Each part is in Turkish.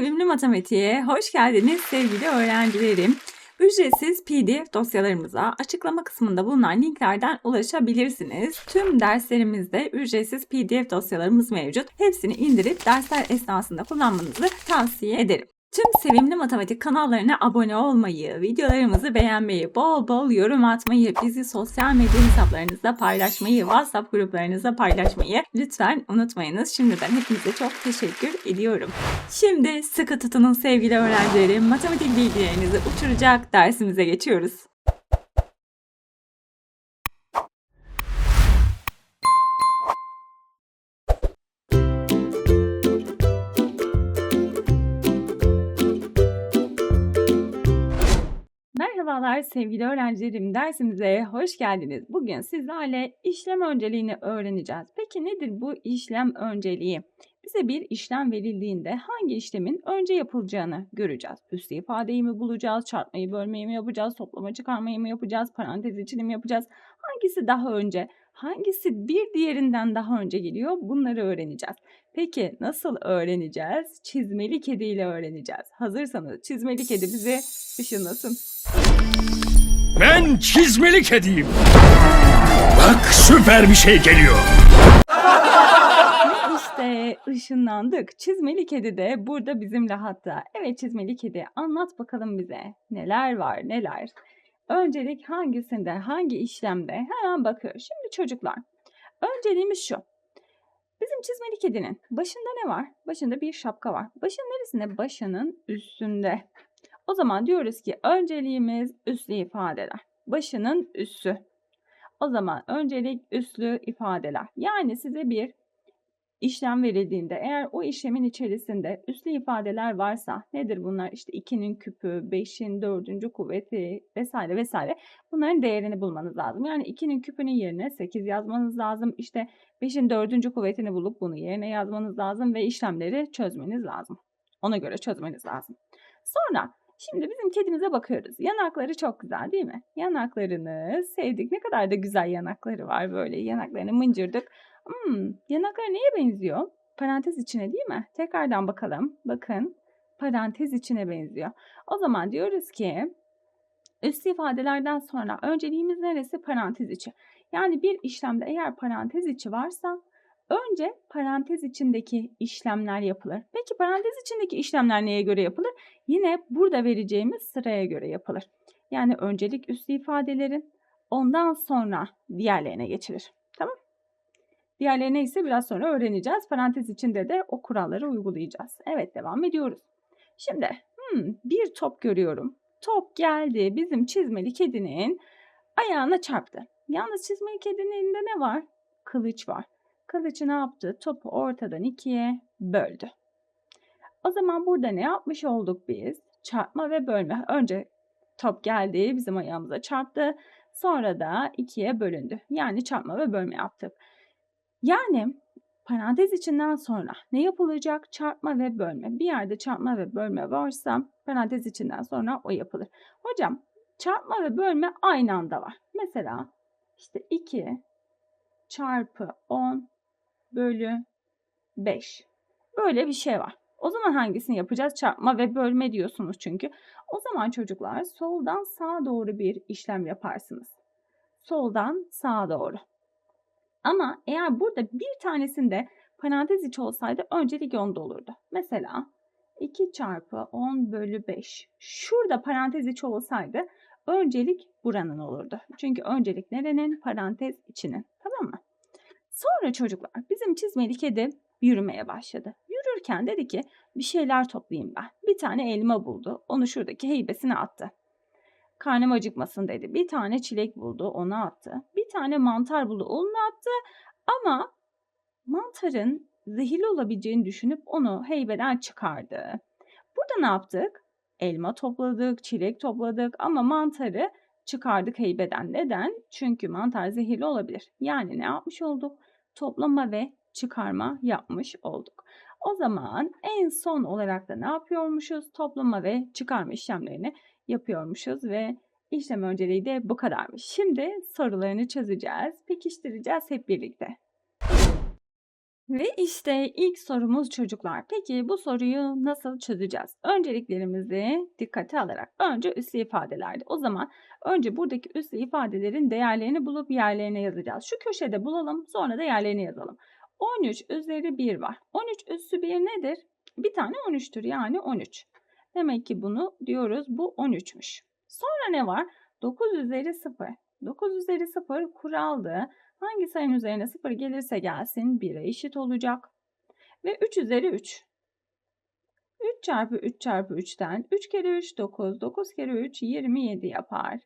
sevimli matematiğe hoş geldiniz sevgili öğrencilerim. Ücretsiz PDF dosyalarımıza açıklama kısmında bulunan linklerden ulaşabilirsiniz. Tüm derslerimizde ücretsiz PDF dosyalarımız mevcut. Hepsini indirip dersler esnasında kullanmanızı tavsiye ederim. Tüm sevimli matematik kanallarına abone olmayı, videolarımızı beğenmeyi, bol bol yorum atmayı, bizi sosyal medya hesaplarınızda paylaşmayı, WhatsApp gruplarınızda paylaşmayı lütfen unutmayınız. Şimdiden hepinize çok teşekkür ediyorum. Şimdi sıkı tutunun sevgili öğrencilerim. Matematik bilgilerinizi uçuracak dersimize geçiyoruz. Merhabalar sevgili öğrencilerim. Dersimize hoş geldiniz. Bugün sizlerle işlem önceliğini öğreneceğiz. Peki nedir bu işlem önceliği? Bize bir işlem verildiğinde hangi işlemin önce yapılacağını göreceğiz. Üslü ifadeyi mi bulacağız, çarpmayı bölmeyi mi yapacağız, toplama çıkarmayı mı yapacağız, parantez içini mi yapacağız? Hangisi daha önce, hangisi bir diğerinden daha önce geliyor bunları öğreneceğiz. Peki nasıl öğreneceğiz? Çizmeli kediyle öğreneceğiz. Hazırsanız çizmeli kedi bizi ışınlasın. Ben çizmeli kediyim. Bak süper bir şey geliyor. İşte ışınlandık. Çizmeli kedi de burada bizimle hatta. Evet çizmeli kedi anlat bakalım bize. Neler var neler. Öncelik hangisinde hangi işlemde hemen bakıyor. Şimdi çocuklar önceliğimiz şu. Bizim çizmeli kedinin başında ne var? Başında bir şapka var. Başın neresinde? Başının üstünde. O zaman diyoruz ki önceliğimiz üslü ifadeler. Başının üssü. O zaman öncelik üslü ifadeler. Yani size bir işlem verildiğinde eğer o işlemin içerisinde üslü ifadeler varsa nedir bunlar? İşte 2'nin küpü, 5'in 4. kuvveti vesaire vesaire. Bunların değerini bulmanız lazım. Yani 2'nin küpünün yerine 8 yazmanız lazım. İşte 5'in 4. kuvvetini bulup bunu yerine yazmanız lazım ve işlemleri çözmeniz lazım. Ona göre çözmeniz lazım. Sonra Şimdi bizim kedimize bakıyoruz. Yanakları çok güzel değil mi? Yanaklarını sevdik. Ne kadar da güzel yanakları var böyle. Yanaklarını mıncırdık. Hmm, yanakları neye benziyor? Parantez içine değil mi? Tekrardan bakalım. Bakın. Parantez içine benziyor. O zaman diyoruz ki üst ifadelerden sonra önceliğimiz neresi? Parantez içi. Yani bir işlemde eğer parantez içi varsa önce parantez içindeki işlemler yapılır. Peki parantez içindeki işlemler neye göre yapılır? Yine burada vereceğimiz sıraya göre yapılır. Yani öncelik üslü ifadelerin ondan sonra diğerlerine geçilir. Diğerleri ise biraz sonra öğreneceğiz. Parantez içinde de o kuralları uygulayacağız. Evet devam ediyoruz. Şimdi hmm, bir top görüyorum. Top geldi bizim çizmeli kedinin ayağına çarptı. Yalnız çizmeli kedinin elinde ne var? Kılıç var. Kılıcı ne yaptı? Topu ortadan ikiye böldü. O zaman burada ne yapmış olduk biz? Çarpma ve bölme. Önce top geldi bizim ayağımıza çarptı. Sonra da ikiye bölündü. Yani çarpma ve bölme yaptık. Yani parantez içinden sonra ne yapılacak? Çarpma ve bölme. Bir yerde çarpma ve bölme varsa parantez içinden sonra o yapılır. Hocam çarpma ve bölme aynı anda var. Mesela işte 2 çarpı 10 bölü 5. Böyle bir şey var. O zaman hangisini yapacağız? Çarpma ve bölme diyorsunuz çünkü. O zaman çocuklar soldan sağa doğru bir işlem yaparsınız. Soldan sağa doğru. Ama eğer burada bir tanesinde parantez içi olsaydı öncelik onda olurdu. Mesela 2 çarpı 10 bölü 5. Şurada parantez içi olsaydı öncelik buranın olurdu. Çünkü öncelik nerenin? Parantez içinin. Tamam mı? Sonra çocuklar bizim çizmeli kedi yürümeye başladı. Yürürken dedi ki bir şeyler toplayayım ben. Bir tane elma buldu. Onu şuradaki heybesine attı. Karnım acıkmasın dedi. Bir tane çilek buldu. Onu attı. Bir tane mantar buldu. Onu attı. Ama mantarın zehirli olabileceğini düşünüp onu heybeden çıkardı. Burada ne yaptık? Elma topladık, çilek topladık ama mantarı çıkardık heybeden. Neden? Çünkü mantar zehirli olabilir. Yani ne yapmış olduk? Toplama ve çıkarma yapmış olduk. O zaman en son olarak da ne yapıyormuşuz? Toplama ve çıkarma işlemlerini yapıyormuşuz ve işlem önceliği de bu kadarmış. Şimdi sorularını çözeceğiz, pekiştireceğiz hep birlikte. Ve işte ilk sorumuz çocuklar. Peki bu soruyu nasıl çözeceğiz? Önceliklerimizi dikkate alarak. Önce üslü ifadelerde. O zaman önce buradaki üslü ifadelerin değerlerini bulup yerlerine yazacağız. Şu köşede bulalım sonra da yerlerine yazalım. 13 üzeri 1 var. 13 üssü 1 nedir? Bir tane 13'tür yani 13. Demek ki bunu diyoruz bu 13'müş. Sonra ne var? 9 üzeri 0. 9 üzeri 0 kuraldı. Hangi sayının üzerine 0 gelirse gelsin 1'e eşit olacak. Ve 3 üzeri 3. 3 çarpı 3 çarpı 3'ten 3 kere 3 9, 9 kere 3 27 yapar.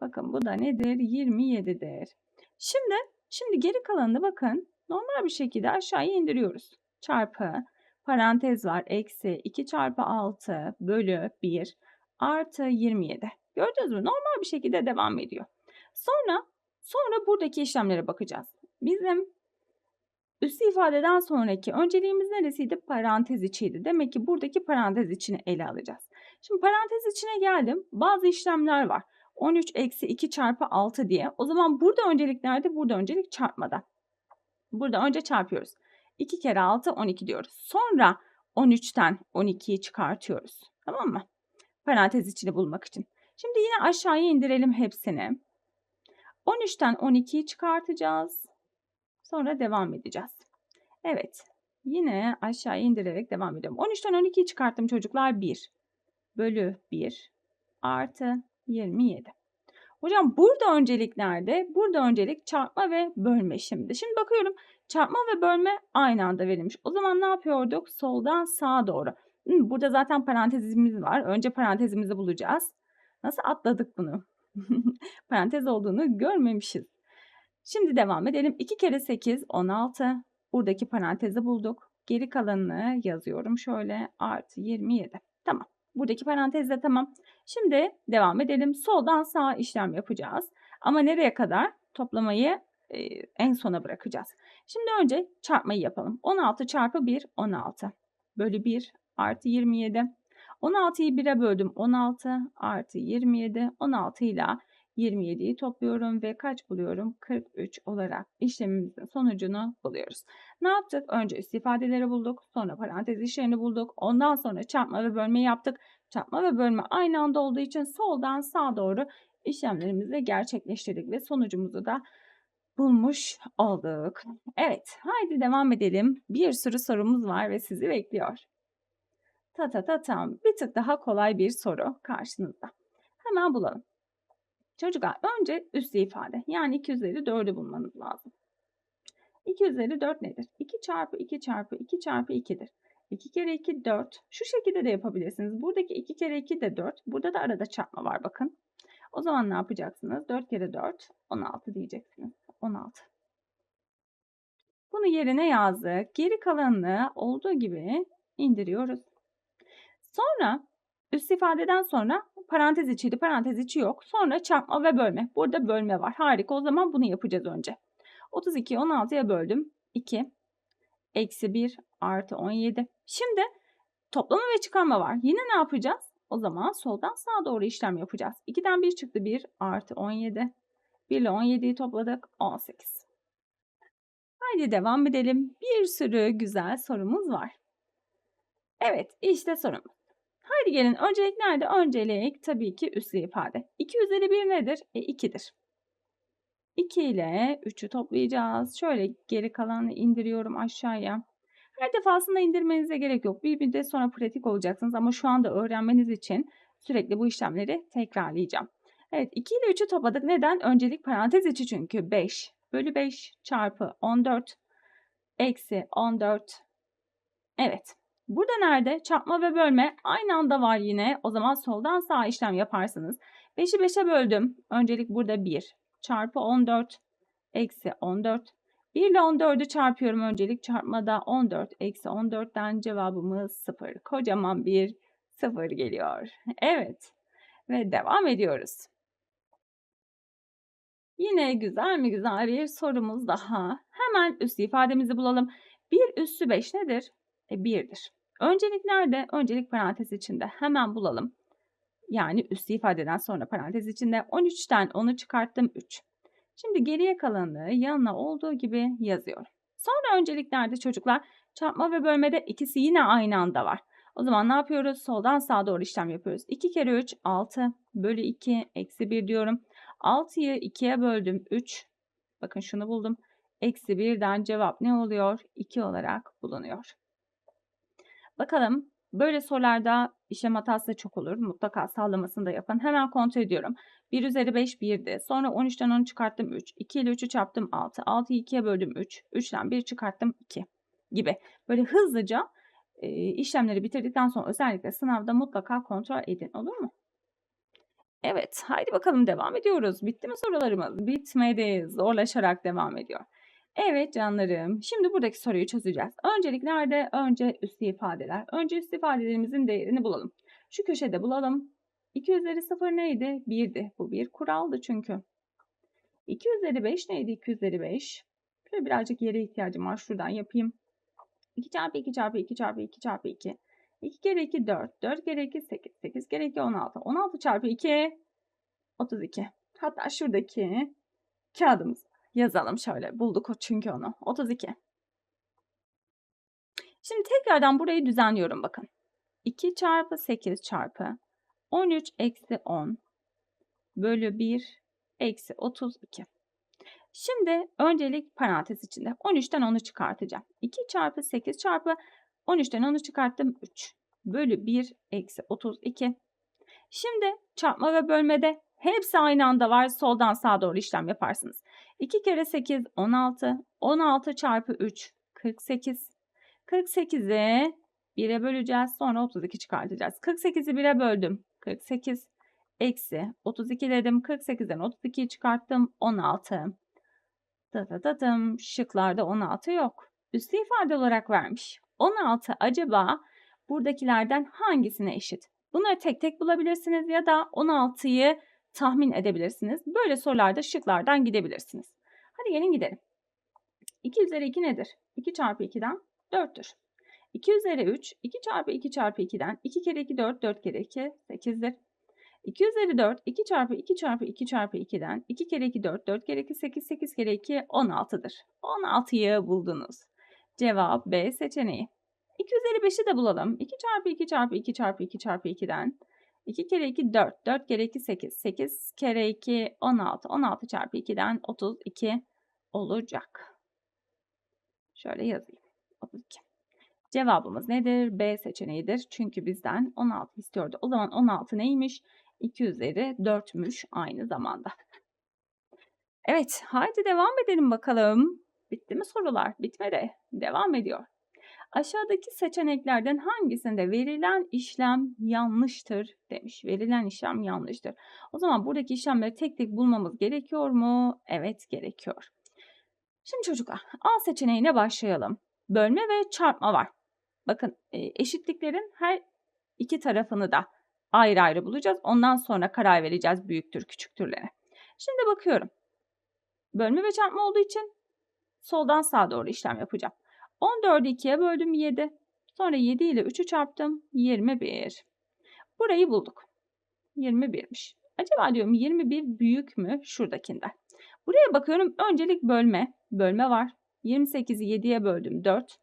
Bakın bu da nedir? 27'dir. Şimdi şimdi geri kalanını bakın normal bir şekilde aşağıya indiriyoruz. Çarpı parantez var eksi 2 çarpı 6 bölü 1 artı 27. Gördünüz mü? Normal bir şekilde devam ediyor. Sonra sonra buradaki işlemlere bakacağız. Bizim üslü ifadeden sonraki önceliğimiz neresiydi? Parantez içiydi. Demek ki buradaki parantez içini ele alacağız. Şimdi parantez içine geldim. Bazı işlemler var. 13 eksi 2 çarpı 6 diye. O zaman burada öncelik nerede? Burada öncelik çarpmada. Burada önce çarpıyoruz. 2 kere 6 12 diyoruz. Sonra 13'ten 12'yi çıkartıyoruz. Tamam mı? Parantez içini bulmak için. Şimdi yine aşağıya indirelim hepsini. 13'ten 12'yi çıkartacağız. Sonra devam edeceğiz. Evet. Yine aşağıya indirerek devam ediyorum. 13'ten 12'yi çıkarttım çocuklar 1. Bölü 1 artı 27. Hocam burada öncelik nerede? Burada öncelik çarpma ve bölme şimdi. Şimdi bakıyorum çarpma ve bölme aynı anda verilmiş. O zaman ne yapıyorduk? Soldan sağa doğru. Burada zaten parantezimiz var. Önce parantezimizi bulacağız. Nasıl atladık bunu? Parantez olduğunu görmemişiz. Şimdi devam edelim. 2 kere 8 16. Buradaki parantezi bulduk. Geri kalanını yazıyorum şöyle artı 27. Tamam. Buradaki parantez de tamam. Şimdi devam edelim. Soldan sağa işlem yapacağız. Ama nereye kadar? Toplamayı en sona bırakacağız. Şimdi önce çarpmayı yapalım. 16 çarpı 1 16 bölü 1 artı 27. 16'yı 1'e böldüm. 16 artı 27. 16 ile 27'yi topluyorum ve kaç buluyorum? 43 olarak işlemimizin sonucunu buluyoruz. Ne yaptık? Önce üst ifadeleri bulduk. Sonra parantez işlerini bulduk. Ondan sonra çarpma ve bölme yaptık. Çarpma ve bölme aynı anda olduğu için soldan sağa doğru işlemlerimizi gerçekleştirdik ve sonucumuzu da bulmuş olduk. Evet, haydi devam edelim. Bir sürü sorumuz var ve sizi bekliyor. Ta ta ta tam. Bir tık daha kolay bir soru karşınızda. Hemen bulalım. Çocuklar önce üslü ifade yani 2 üzeri 4'ü bulmanız lazım. 2 üzeri 4 nedir? 2 çarpı 2 çarpı 2 çarpı 2'dir. 2 kere 2 4. Şu şekilde de yapabilirsiniz. Buradaki 2 kere 2 de 4. Burada da arada çarpma var bakın. O zaman ne yapacaksınız? 4 kere 4 16 diyeceksiniz. 16. Bunu yerine yazdık. Geri kalanını olduğu gibi indiriyoruz. Sonra üst ifadeden sonra parantez içiydi. Parantez içi yok. Sonra çarpma ve bölme. Burada bölme var. Harika. O zaman bunu yapacağız önce. 32'yi 16'ya böldüm. 2 eksi 1 artı 17. Şimdi toplama ve çıkarma var. Yine ne yapacağız? O zaman soldan sağa doğru işlem yapacağız. 2'den 1 çıktı 1 artı 17. 1 ile 17'yi topladık 18. Haydi devam edelim. Bir sürü güzel sorumuz var. Evet işte sorumuz. Haydi gelin öncelik nerede? Öncelik tabii ki üslü ifade. 2 üzeri 1 nedir? E 2'dir. 2 ile 3'ü toplayacağız. Şöyle geri kalanı indiriyorum aşağıya. Her defasında indirmenize gerek yok. Bir müddet sonra pratik olacaksınız ama şu anda öğrenmeniz için sürekli bu işlemleri tekrarlayacağım. Evet 2 ile 3'ü topladık. Neden? Öncelik parantez içi çünkü 5 bölü 5 çarpı 14 eksi 14. Evet. Burada nerede? Çarpma ve bölme aynı anda var yine. O zaman soldan sağa işlem yaparsınız. 5'i 5'e böldüm. Öncelik burada 1 çarpı 14 eksi 14. 1 ile 14'ü çarpıyorum öncelik çarpmada 14 eksi 14'ten cevabımız 0. Kocaman bir 0 geliyor. Evet ve devam ediyoruz. Yine güzel mi güzel bir sorumuz daha. Hemen üssü ifademizi bulalım. 1 üssü 5 nedir? E 1'dir. Öncelik nerede? Öncelik parantez içinde. Hemen bulalım. Yani üslü ifadeden sonra parantez içinde 13'ten 10'u çıkarttım 3. Şimdi geriye kalanı yanına olduğu gibi yazıyorum. Sonra önceliklerde çocuklar çarpma ve bölmede ikisi yine aynı anda var. O zaman ne yapıyoruz? Soldan sağa doğru işlem yapıyoruz. 2 kere 3 6 bölü 2 eksi 1 diyorum. 6'yı 2'ye böldüm 3. Bakın şunu buldum. Eksi 1'den cevap ne oluyor? 2 olarak bulunuyor. Bakalım böyle sorularda işlem hatası da çok olur. Mutlaka sağlamasını da yapın. Hemen kontrol ediyorum. 1 üzeri 5 1'di. Sonra 13'ten 10'u çıkarttım 3. 2 ile 3'ü çarptım 6. 6'yı 2'ye böldüm 3. 3'ten 1 çıkarttım 2 gibi. Böyle hızlıca işlemleri bitirdikten sonra özellikle sınavda mutlaka kontrol edin. Olur mu? Evet, haydi bakalım devam ediyoruz. Bitti mi sorularımız? Bitmedi. Zorlaşarak devam ediyor. Evet canlarım. Şimdi buradaki soruyu çözeceğiz. Öncelik nerede? Önce üstü ifadeler. Önce üstü ifadelerimizin değerini bulalım. Şu köşede bulalım. 2 üzeri 0 neydi? 1'di. Bu bir kuraldı çünkü. 2 üzeri 5 neydi? 2 üzeri 5. Şöyle birazcık yere ihtiyacım var. Şuradan yapayım. 2 çarpı 2 çarpı 2 çarpı 2 çarpı 2. 2 kere 2 4. 4 kere 2 8. 8 kere 2 16. 16 çarpı 2 32. Hatta şuradaki kağıdımız yazalım şöyle. Bulduk çünkü onu. 32. Şimdi tekrardan burayı düzenliyorum bakın. 2 çarpı 8 çarpı 13 eksi 10 bölü 1 eksi 32. Şimdi öncelik parantez içinde 13'ten 10'u çıkartacağım. 2 çarpı 8 çarpı 13'ten 10'u çıkarttım 3 bölü 1 eksi 32. Şimdi çarpma ve bölmede hepsi aynı anda var. Soldan sağa doğru işlem yaparsınız. 2 kere 8 16. 16 çarpı 3 48. 48'i 1'e böleceğiz. Sonra 32 çıkartacağız. 48'i 1'e böldüm. 48 eksi 32 dedim. 48'den 32'yi çıkarttım. 16. Dıdıdıdım. Şıklarda 16 yok. Üstü ifade olarak vermiş. 16 acaba buradakilerden hangisine eşit? Bunları tek tek bulabilirsiniz ya da 16'yı tahmin edebilirsiniz. Böyle sorularda şıklardan gidebilirsiniz. Hadi gelin gidelim. 2 üzeri 2 nedir? 2 çarpı 2'den 4'tür. 2 üzeri 3, 2 çarpı 2 çarpı 2'den 2 kere 2 4, 4 kere 2 8'dir. 2 üzeri 4, 2 çarpı 2 çarpı 2 çarpı 2'den 2 kere 2 4, 4 kere 2 8, 8 kere 2 16'dır. 16'yı buldunuz. Cevap B seçeneği. 2 üzeri 5'i de bulalım. 2 çarpı 2 çarpı 2 çarpı 2 çarpı 2'den 2 kere 2 4, 4 kere 2 8, 8 kere 2 16, 16 çarpı 2'den 32 olacak. Şöyle yazayım. 32. Cevabımız nedir? B seçeneğidir. Çünkü bizden 16 istiyordu. O zaman 16 neymiş? 2 üzeri 4'müş aynı zamanda. Evet, haydi devam edelim bakalım. Bitti mi sorular? Bitmedi. Devam ediyor. Aşağıdaki seçeneklerden hangisinde verilen işlem yanlıştır demiş. Verilen işlem yanlıştır. O zaman buradaki işlemleri tek tek bulmamız gerekiyor mu? Evet gerekiyor. Şimdi çocuklar A seçeneğine başlayalım. Bölme ve çarpma var. Bakın e, eşitliklerin her iki tarafını da ayrı ayrı bulacağız. Ondan sonra karar vereceğiz büyüktür küçüktürlere. Şimdi bakıyorum. Bölme ve çarpma olduğu için soldan sağa doğru işlem yapacağım. 14'ü 2'ye böldüm 7. Sonra 7 ile 3'ü çarptım 21. Burayı bulduk. 21'miş. Acaba diyorum 21 büyük mü şuradakinden? Buraya bakıyorum öncelik bölme. Bölme var. 28'i 7'ye böldüm 4.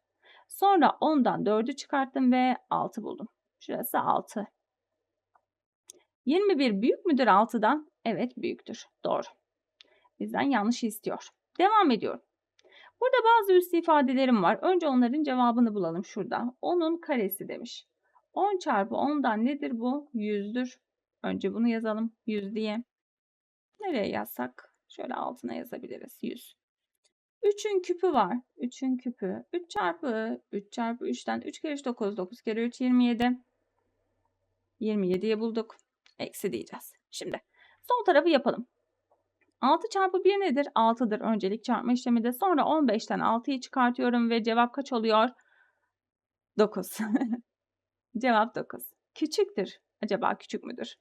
Sonra 10'dan 4'ü çıkarttım ve 6 buldum. Şurası 6. 21 büyük müdür 6'dan? Evet büyüktür. Doğru. Bizden yanlış istiyor. Devam ediyorum. Burada bazı üstü ifadelerim var. Önce onların cevabını bulalım şurada. 10'un karesi demiş. 10 çarpı 10'dan nedir bu? 100'dür. Önce bunu yazalım. 100 diye. Nereye yazsak? Şöyle altına yazabiliriz. 100. 3'ün küpü var. 3'ün küpü. 3 çarpı 3 çarpı 3'ten 3 kere 3 9. 9 kere 3 27. 27'yi bulduk. Eksi diyeceğiz. Şimdi sol tarafı yapalım. 6 çarpı 1 nedir? 6'dır öncelik çarpma işlemi de. Sonra 15'ten 6'yı çıkartıyorum ve cevap kaç oluyor? 9. cevap 9. Küçüktür. Acaba küçük müdür?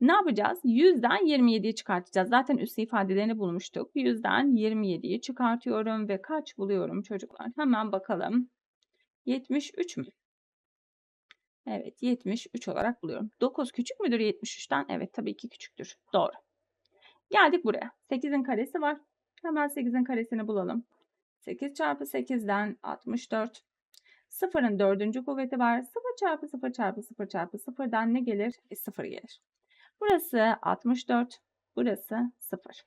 Ne yapacağız? 100'den 27'yi çıkartacağız. Zaten üstü ifadelerini bulmuştuk. 100'den 27'yi çıkartıyorum ve kaç buluyorum çocuklar? Hemen bakalım. 73 mü? Evet 73 olarak buluyorum. 9 küçük müdür 73'ten? Evet tabii ki küçüktür. Doğru. Geldik buraya. 8'in karesi var. Hemen 8'in karesini bulalım. 8 çarpı 8'den 64. Sıfırın dördüncü kuvveti var. 0 çarpı 0 çarpı 0 çarpı 0'dan ne gelir? E, 0 gelir. Burası 64. Burası 0.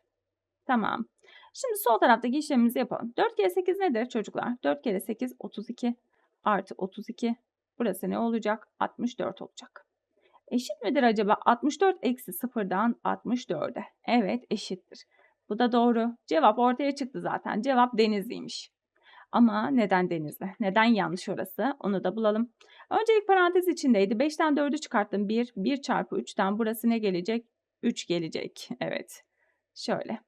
Tamam. Şimdi sol taraftaki işlemimizi yapalım. 4 kere 8 nedir çocuklar? 4 kere 8 32 artı 32. Burası ne olacak? 64 olacak. Eşit midir acaba? 64 eksi 0'dan 64'e. Evet eşittir. Bu da doğru. Cevap ortaya çıktı zaten. Cevap Denizli'ymiş. Ama neden Denizli? Neden yanlış orası? Onu da bulalım. Öncelik parantez içindeydi. 5'ten 4'ü çıkarttım. 1. 1 çarpı 3'ten burası ne gelecek? 3 gelecek. Evet. Şöyle.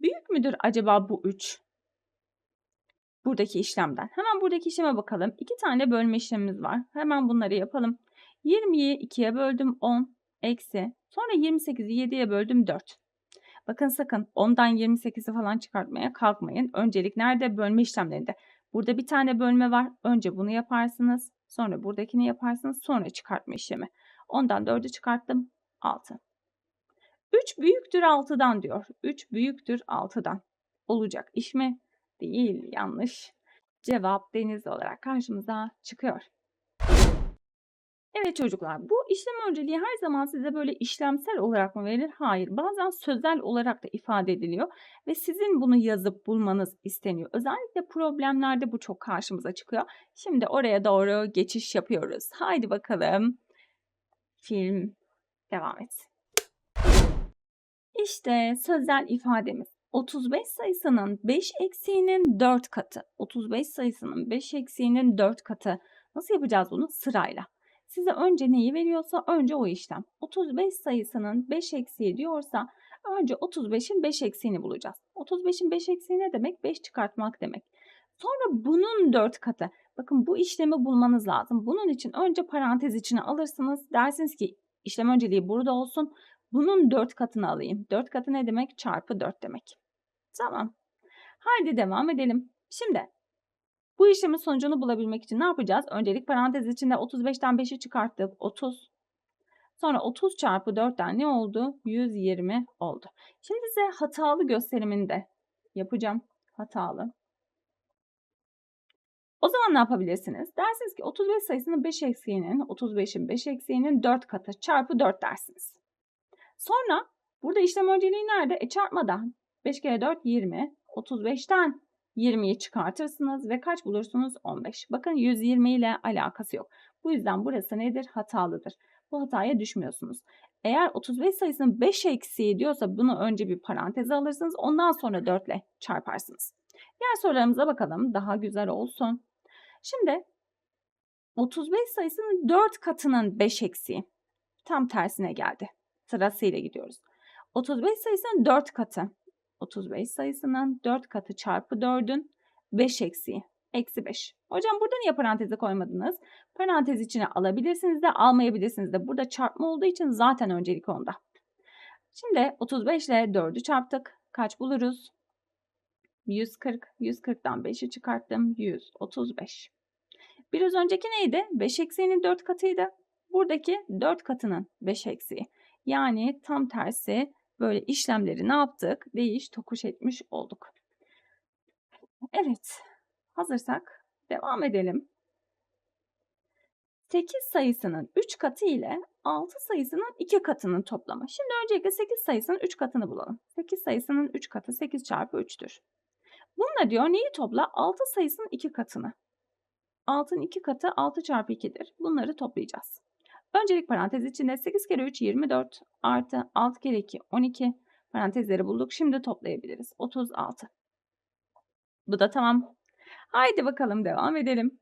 Büyük müdür acaba bu 3? Buradaki işlemden. Hemen buradaki işleme bakalım. İki tane bölme işlemimiz var. Hemen bunları yapalım. 20'yi 2'ye böldüm 10 eksi. Sonra 28'i 7'ye böldüm 4. Bakın sakın 10'dan 28'i falan çıkartmaya kalkmayın. Öncelik nerede? Bölme işlemlerinde. Burada bir tane bölme var. Önce bunu yaparsınız. Sonra buradakini yaparsınız. Sonra çıkartma işlemi. 10'dan 4'ü çıkarttım. 6. 3 büyüktür 6'dan diyor. 3 büyüktür 6'dan. Olacak iş mi? Değil. Yanlış. Cevap deniz olarak karşımıza çıkıyor. Evet çocuklar, bu işlem önceliği her zaman size böyle işlemsel olarak mı verilir? Hayır, bazen sözel olarak da ifade ediliyor ve sizin bunu yazıp bulmanız isteniyor. Özellikle problemlerde bu çok karşımıza çıkıyor. Şimdi oraya doğru geçiş yapıyoruz. Haydi bakalım. Film devam et. İşte sözel ifademiz. 35 sayısının 5 eksiğinin 4 katı. 35 sayısının 5 eksiğinin 4 katı. Nasıl yapacağız bunu? Sırayla. Size önce neyi veriyorsa önce o işlem. 35 sayısının 5 eksiği diyorsa önce 35'in 5 eksiğini bulacağız. 35'in 5 eksiği ne demek? 5 çıkartmak demek. Sonra bunun 4 katı. Bakın bu işlemi bulmanız lazım. Bunun için önce parantez içine alırsınız. Dersiniz ki işlem önceliği burada olsun. Bunun 4 katını alayım. 4 katı ne demek? Çarpı 4 demek. Tamam. Haydi devam edelim. Şimdi bu işlemin sonucunu bulabilmek için ne yapacağız? Öncelik parantez içinde 35'ten 5'i çıkarttık. 30. Sonra 30 çarpı 4'ten ne oldu? 120 oldu. Şimdi size hatalı gösterimini de yapacağım. Hatalı. O zaman ne yapabilirsiniz? Dersiniz ki 35 sayısının 5 eksiğinin, 35'in 5 eksiğinin 4 katı çarpı 4 dersiniz. Sonra burada işlem önceliği nerede? E çarpmadan 5 kere 4 20. 35'ten 20'yi çıkartırsınız ve kaç bulursunuz? 15. Bakın 120 ile alakası yok. Bu yüzden burası nedir? Hatalıdır. Bu hataya düşmüyorsunuz. Eğer 35 sayısının 5 eksiği diyorsa bunu önce bir paranteze alırsınız. Ondan sonra 4 ile çarparsınız. Diğer sorularımıza bakalım. Daha güzel olsun. Şimdi 35 sayısının 4 katının 5 eksiği. Tam tersine geldi. Sırasıyla gidiyoruz. 35 sayısının 4 katı. 35 sayısının 4 katı çarpı 4'ün 5 eksiği. Eksi 5. Hocam burada niye paranteze koymadınız? Parantez içine alabilirsiniz de almayabilirsiniz de. Burada çarpma olduğu için zaten öncelik onda. Şimdi 35 ile 4'ü çarptık. Kaç buluruz? 140. 140'dan 5'i çıkarttım. 135. Biraz önceki neydi? 5 eksiğinin 4 katıydı. Buradaki 4 katının 5 eksiği. Yani tam tersi böyle işlemleri ne yaptık? Değiş tokuş etmiş olduk. Evet. Hazırsak devam edelim. 8 sayısının 3 katı ile 6 sayısının 2 katının toplamı. Şimdi öncelikle 8 sayısının 3 katını bulalım. 8 sayısının 3 katı 8 çarpı 3'tür. Bununla diyor neyi topla? 6 sayısının 2 katını. 6'nın 2 katı 6 çarpı 2'dir. Bunları toplayacağız. Öncelik parantez içinde 8 kere 3 24 artı 6 kere 2 12 parantezleri bulduk. Şimdi toplayabiliriz. 36. Bu da tamam. Haydi bakalım devam edelim.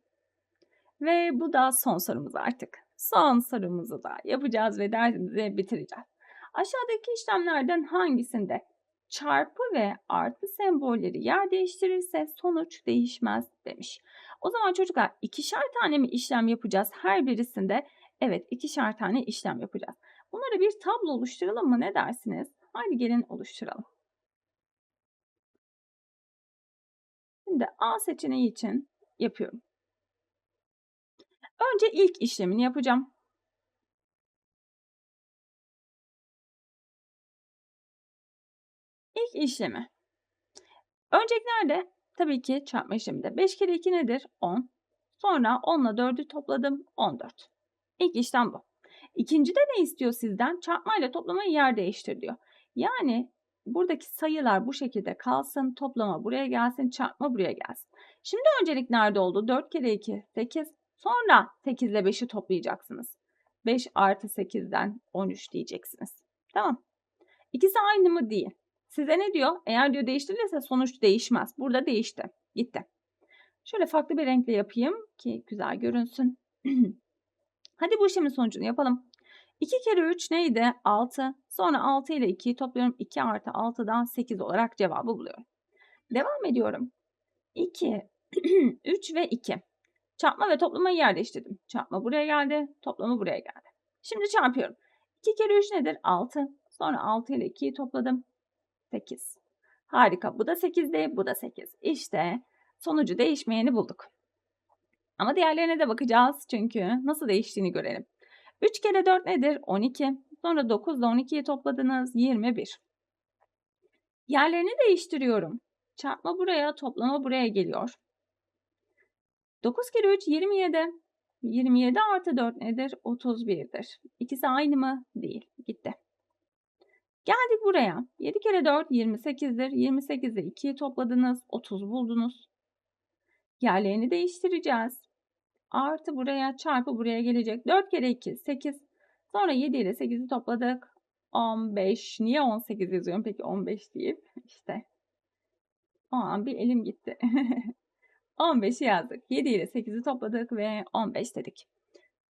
Ve bu da son sorumuz artık. Son sorumuzu da yapacağız ve dersimizi bitireceğiz. Aşağıdaki işlemlerden hangisinde çarpı ve artı sembolleri yer değiştirirse sonuç değişmez demiş. O zaman çocuklar ikişer tane mi işlem yapacağız her birisinde? Evet ikişer tane işlem yapacağız. Bunları bir tablo oluşturalım mı ne dersiniz? Haydi gelin oluşturalım. Şimdi A seçeneği için yapıyorum. Önce ilk işlemini yapacağım. İlk işlemi. Öncelik nerede? Tabii ki çarpma işleminde. 5 kere 2 nedir? 10. Sonra 10 ile 4'ü topladım 14. İlk işlem bu. İkincide ne istiyor sizden? Çarpma ile toplamayı yer değiştir diyor. Yani buradaki sayılar bu şekilde kalsın, toplama buraya gelsin, çarpma buraya gelsin. Şimdi öncelik nerede oldu? 4 kere 2, 8. Sonra 8 ile 5'i toplayacaksınız. 5 artı 8'den 13 diyeceksiniz. Tamam. İkisi aynı mı? Değil. Size ne diyor? Eğer diyor değiştirilirse sonuç değişmez. Burada değişti. Gitti. Şöyle farklı bir renkle yapayım ki güzel görünsün. Hadi bu işlemin sonucunu yapalım. 2 kere 3 neydi? 6. Sonra 6 ile 2'yi topluyorum. 2 artı 6'dan 8 olarak cevabı buluyorum. Devam ediyorum. 2, 3 ve 2. Çarpma ve toplamayı yerleştirdim. Çarpma buraya geldi, toplama buraya geldi. Şimdi çarpıyorum. 2 kere 3 nedir? 6. Sonra 6 ile 2'yi topladım. 8. Harika. Bu da 8'di, bu da 8. İşte sonucu değişmeyeni bulduk. Ama diğerlerine de bakacağız çünkü nasıl değiştiğini görelim. 3 kere 4 nedir? 12. Sonra 9 ile 12'yi topladınız. 21. Yerlerini değiştiriyorum. Çarpma buraya, toplama buraya geliyor. 9 kere 3 27. 27 artı 4 nedir? 31'dir. İkisi aynı mı? Değil. Gitti. Geldik buraya. 7 kere 4 28'dir. 28 ile 2'yi topladınız. 30 buldunuz. Yerlerini değiştireceğiz. Artı buraya çarpı buraya gelecek. 4 kere 2 8. Sonra 7 ile 8'i topladık. 15. Niye 18 yazıyorum peki 15 deyip? İşte. O an bir elim gitti. 15'i yazdık. 7 ile 8'i topladık ve 15 dedik.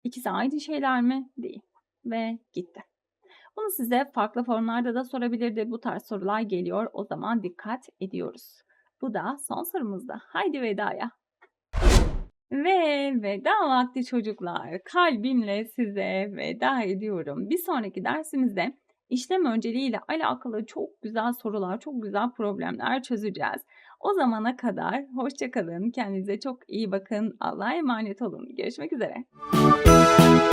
İkisi aynı şeyler mi? Değil. Ve gitti. Bunu size farklı formlarda da sorabilirdi. Bu tarz sorular geliyor. O zaman dikkat ediyoruz. Bu da son sorumuzda. Haydi vedaya. Ve veda vakti çocuklar. Kalbimle size veda ediyorum. Bir sonraki dersimizde işlem önceliğiyle alakalı çok güzel sorular, çok güzel problemler çözeceğiz. O zamana kadar hoşça kalın. Kendinize çok iyi bakın. Allah'a emanet olun. Görüşmek üzere. Müzik